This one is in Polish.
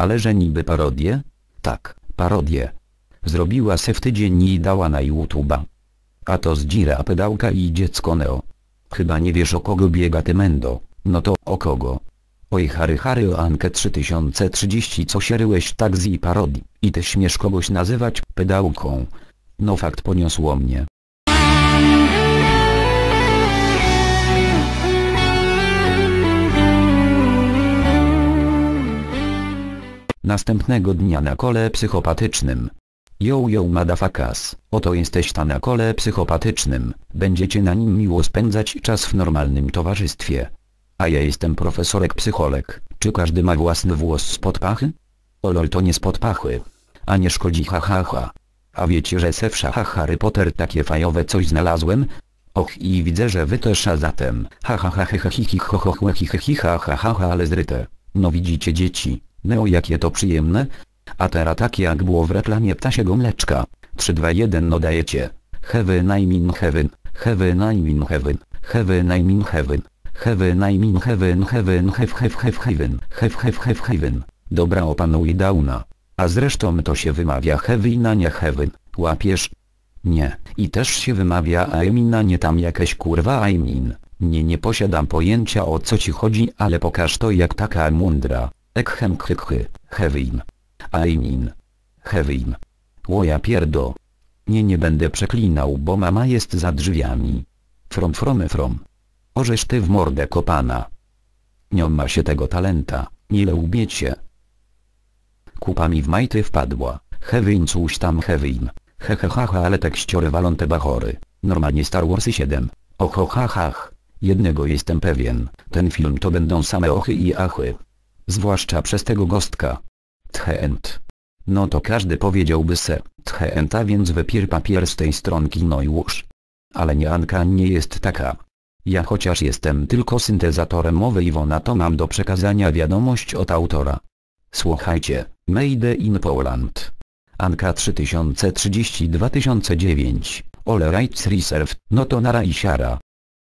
Ale że niby parodię? Tak, parodię. Zrobiła se w tydzień i dała na YouTube'a. A to zdzira pedałka i dziecko Neo. Chyba nie wiesz o kogo biega Tymendo, no to o kogo? Oj Harry Harry o Ankę 3030 co sieryłeś tak z i parodii, i ty śmiesz kogoś nazywać pedałką. No fakt poniosło mnie. Następnego dnia na kole psychopatycznym. Yo yo madafakas, oto jesteś ta na kole psychopatycznym, będziecie na nim miło spędzać czas w normalnym towarzystwie. A ja jestem profesorek psycholek, czy każdy ma własny włos spod pachy? Olol to nie spod pachy. A nie szkodzi ha ha ha. A wiecie że se w Harry Potter takie fajowe coś znalazłem? Och i widzę że wy też a zatem. Ha ha ha he he hi hi ho ho ho hi hi hi ha ha ha ha ale zryte. No widzicie dzieci, neo jakie to przyjemne? A teraz tak jak było w reklamie ptasiego mleczka. 3 2 1 no dajecie. Heaven I'm in heaven, heaven I'm in heaven, heaven I'm in heaven. Heaven I'm in heaven heaven have have have heaven have have heaven. Dobra opanuj downa. A zresztą to się wymawia heaven a nie heaven. Łapiesz? Nie. I też się wymawia I'm a nie tam jakieś kurwa I'm in. Nie nie posiadam pojęcia o co ci chodzi ale pokaż to jak taka mądra. Ekhem khy heaven. I'm in. Heaven. Łoja pierdo. Nie nie będę przeklinał bo mama jest za drzwiami. From from from. Orzesz ty w mordę kopana. Nie ma się tego talenta, nie lubiecie. Kupa mi w majty wpadła, Hewin coś tam Hewin. Hehehaha ale tekściory walą te bachory. Normalnie Star Warsy 7. Oho ha hach. Jednego jestem pewien, ten film to będą same ochy i achy. Zwłaszcza przez tego gostka. Tchent. No to każdy powiedziałby se, tchenta więc wypier papier z tej stronki no już. Ale nie Anka nie jest taka. Ja chociaż jestem tylko syntezatorem mowy Iwona to mam do przekazania wiadomość od autora. Słuchajcie, Made in Poland. Anka 3030 2009, All Rights Reserved, no to nara i siara.